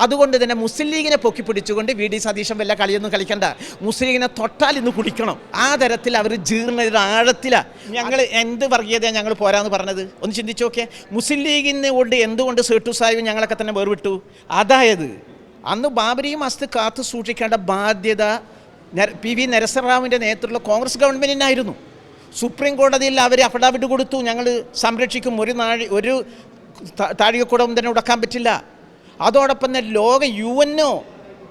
അതുകൊണ്ട് തന്നെ മുസ്ലിം ലീഗിനെ പൊക്കി പിടിച്ചുകൊണ്ട് വി ഡി സതീശൻ വല്ല കളിയൊന്നും കളിക്കണ്ട. മുസ്ലിം ലീഗിനെ തൊട്ടാൽ ഇന്ന് കുടിക്കണം. ആ തരത്തിൽ അവർ ജീർണ ആഴത്തിലാണ് ഞങ്ങൾ എന്ത് വർഗീയതയാണ് ഞങ്ങൾ പോരാന്ന് പറഞ്ഞത്? ഒന്ന് ചിന്തിച്ചു നോക്കിയേ. മുസ്ലിം ലീഗിനെ കൊണ്ട് എന്തുകൊണ്ട് സേട്ടു സാഹിബ് ഞങ്ങളൊക്കെ തന്നെ വേർവിട്ടു? അതായത് അന്ന് ബാബരി മസ്ത് കാത്തു സൂക്ഷിക്കേണ്ട ബാധ്യത പി വി നരസറാവിന്റെ നേതൃത്വത്തിലുള്ള കോൺഗ്രസ് ഗവൺമെന്റിനായിരുന്നു സുപ്രീം കോടതിയിൽ അവർ അഫിഡാവിറ്റ് കൊടുത്തു. ഞങ്ങൾ സംരക്ഷിക്കും. ഒരു നാഴി ഒരു താഴികക്കൂടവും താഴികക്കുടം തന്നെ ഉടക്കാൻ പറ്റില്ല. അതോടൊപ്പം തന്നെ ലോക യു എൻഒ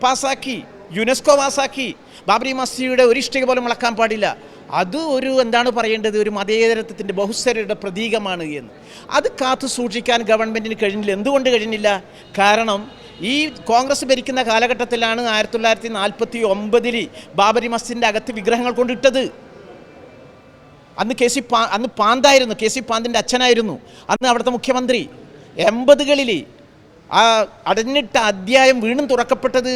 പാസ്സാക്കി യുനെസ്കോ പാസ്സാക്കി ബാബരി മസ്ജിയുടെ ഒരു ഇഷ്ടിക പോലും മുളക്കാൻ പാടില്ല. അത് ഒരു എന്താണ് പറയേണ്ടത്? ഒരു മതേതരത്വത്തിന്റെ ബഹുസ്വരയുടെ പ്രതീകമാണ് എന്ന്. അത് കാത്തു സൂക്ഷിക്കാൻ ഗവൺമെന്റിന് കഴിഞ്ഞില്ല. എന്തുകൊണ്ട് കഴിഞ്ഞില്ല? കാരണം ഈ കോൺഗ്രസ് ഭരിക്കുന്ന കാലഘട്ടത്തിലാണ് ആയിരത്തി തൊള്ളായിരത്തി നാൽപ്പത്തി ഒമ്പതിൽ ബാബരി മസ്ജിദിന്റെ അകത്ത് വിഗ്രഹങ്ങൾ കൊണ്ടിട്ടത്. അന്ന് കെ സി പാ അന്ന് പാന്തായിരുന്നു. K C പാന്തിന്റെ അച്ഛനായിരുന്നു. അന്ന് അവിടുത്തെ മുഖ്യമന്ത്രി. എൺപതുകളിൽ ആ അടഞ്ഞിട്ട അധ്യായം വീണ്ടും തുറക്കപ്പെട്ടത്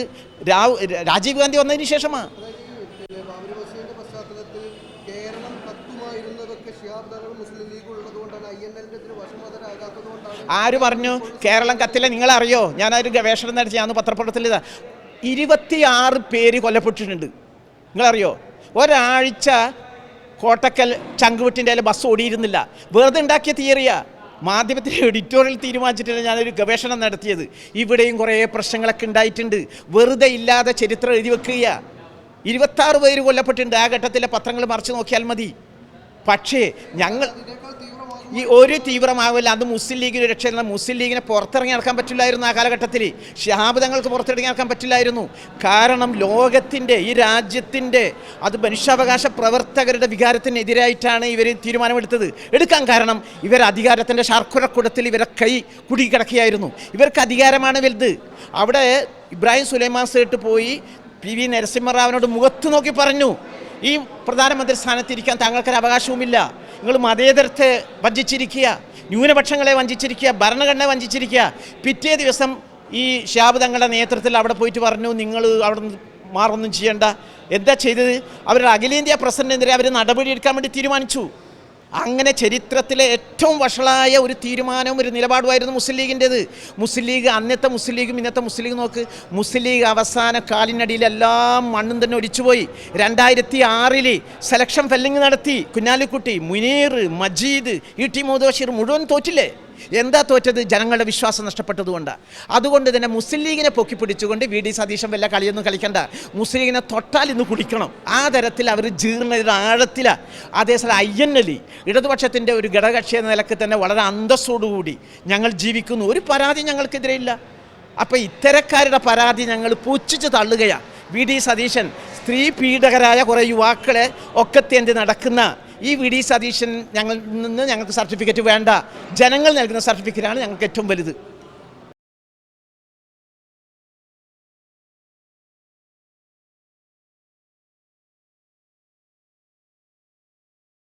രാജീവ് ഗാന്ധി വന്നതിന് ശേഷമാണ് ആര് പറഞ്ഞു? കേരളം കത്തില്ല നിങ്ങളറിയോ? ഞാനൊരു ഗവേഷണം നടത്തി ഞാൻ പത്രപ്രവർത്തനത്തിൽ ഇതാ. ഇരുപത്തിയാറ് പേര് കൊല്ലപ്പെട്ടിട്ടുണ്ട്. നിങ്ങളറിയോ? ഒരാഴ്ച കോട്ടക്കൽ ചങ്കുവെട്ടിന്റെ ബസ് ഓടിയിരുന്നില്ല. വെറുതെ ഉണ്ടാക്കിയ തിയറിയാ. മാധ്യമത്തിന്റെ എഡിറ്റോറിയൽ തീരുമാനിച്ചിട്ടാണ് ഞാനൊരു ഗവേഷണം നടത്തിയത്. ഇവിടെയും കുറേ പ്രശ്നങ്ങളൊക്കെ ഉണ്ടായിട്ടുണ്ട്. വെറുതെ ഇല്ലാതെ ചരിത്രം എഴുതി വെക്കുക ഇരുപത്താറ് പേര് കൊല്ലപ്പെട്ടിട്ടുണ്ട്. ആ ഘട്ടത്തിലെ പത്രങ്ങൾ മറിച്ച് നോക്കിയാൽ മതി. പക്ഷേ ഞങ്ങൾ ഈ ഒരു തീവ്രമാവില്ല. അത് മുസ്ലിം ലീഗിന് രക്ഷയില്ല. മുസ്ലിം ലീഗിനെ പുറത്തിറങ്ങി നടക്കാൻ പറ്റില്ലായിരുന്നു ആ കാലഘട്ടത്തിൽ. ഷഹാബ് തങ്ങൾക്ക് പുറത്തിറങ്ങി നടക്കാൻ പറ്റില്ലായിരുന്നു. കാരണം ലോകത്തിന്റെ ഈ രാജ്യത്തിന്റെ അത് മനുഷ്യാവകാശ പ്രവർത്തകരുടെ വികാരത്തിനെതിരായിട്ടാണ് ഇവർ തീരുമാനമെടുത്തത്. എടുക്കാൻ കാരണം ഇവർ അധികാരത്തിന്റെ ശർക്കുരക്കുടത്തിൽ ഇവരെ കൈ കുടുങ്ങിക്കിടക്കുകയായിരുന്നു ഇവർക്ക് അധികാരമാണ് വലുത്. അവിടെ ഇബ്രാഹിം സുലൈമാൻ സേട്ട് പോയി പി വി നരസിംഹറാവിനോട് മുഖത്ത് നോക്കി പറഞ്ഞു. ഈ പ്രധാനമന്ത്രി സ്ഥാനത്തിരിക്കാൻ താങ്കൾക്കൊരു അവകാശവുമില്ല നിങ്ങൾ മതേതരത്തെ വഞ്ചിച്ചിരിക്കുക ന്യൂനപക്ഷങ്ങളെ വഞ്ചിച്ചിരിക്കുക ഭരണഘടനയെ വഞ്ചിച്ചിരിക്കുക. പിറ്റേ ദിവസം ഈ ഷാബ് തങ്ങളുടെ നേതൃത്വത്തിൽ അവിടെ പോയിട്ട് പറഞ്ഞു നിങ്ങൾ അവിടെ മാറൊന്നും ചെയ്യേണ്ട. എന്താ ചെയ്തത്? അവരുടെ അഖിലേന്ത്യാ പ്രസിഡന്റിനെതിരെ അവർ നടപടിയെടുക്കാൻ വേണ്ടി തീരുമാനിച്ചു. അങ്ങനെ ചരിത്രത്തിലെ ഏറ്റവും വഷളായ ഒരു തീരുമാനവും ഒരു നിലപാടുമായിരുന്നു മുസ്ലിം ലീഗിന്റെത്. മുസ്ലിം ലീഗ് അന്നത്തെ മുസ്ലിം ലീഗും ഇന്നത്തെ മുസ്ലിം ലീഗ് നോക്ക്. മുസ്ലിം ലീഗ് അവസാന കാലിനടിയിലെല്ലാം മണ്ണും തന്നെ ഒലിച്ചുപോയി രണ്ടായിരത്തി ആറിൽ സെലക്ഷൻ ഫെല്ലിങ് നടത്തി. കുഞ്ഞാലിക്കുട്ടി മുനീർ മജീദ് ഇ ടി മുഹദ് മുഴുവൻ തോറ്റില്ലേ? എന്താ തോറ്റത്? ജനങ്ങളുടെ വിശ്വാസം നഷ്ടപ്പെട്ടതുകൊണ്ട്. അതുകൊണ്ട് തന്നെ മുസ്ലിം ലീഗിനെ പൊക്കി പിടിച്ചുകൊണ്ട് വി ഡി സതീശൻ വല്ല കളിയൊന്നും കളിക്കണ്ട. മുസ്ലിം ലീഗിനെ തൊട്ടാൽ ഇന്ന് കുടിക്കണം. ആ തരത്തിൽ അവർ ജീർണ ആഴത്തിലാണ് അതേസമയം ഐ എൻ അലി ഇടതുപക്ഷത്തിന്റെ ഒരു ഘടകക്ഷി എന്ന നിലയ്ക്ക് തന്നെ വളരെ അന്തസ്സോടുകൂടി ഞങ്ങൾ ജീവിക്കുന്നു. ഒരു പരാതി ഞങ്ങൾക്കെതിരെ ഇല്ല. അപ്പോൾ ഇത്തരക്കാരുടെ പരാതി ഞങ്ങൾ പുച്ഛിച്ച് തള്ളുകയാണ്. വി ഡി സതീശൻ സ്ത്രീ പീഡകരായ കുറേ യുവാക്കളെ ഒക്കെ ഒക്കത്തേന്തി നടക്കുന്ന ഈ വി ഡി സതീശൻ ഞങ്ങളിൽ നിന്ന് ഞങ്ങൾക്ക് സർട്ടിഫിക്കറ്റ് വേണ്ട. ജനങ്ങൾ നൽകുന്ന സർട്ടിഫിക്കറ്റാണ് ഞങ്ങൾക്ക് ഏറ്റവും വലുത്.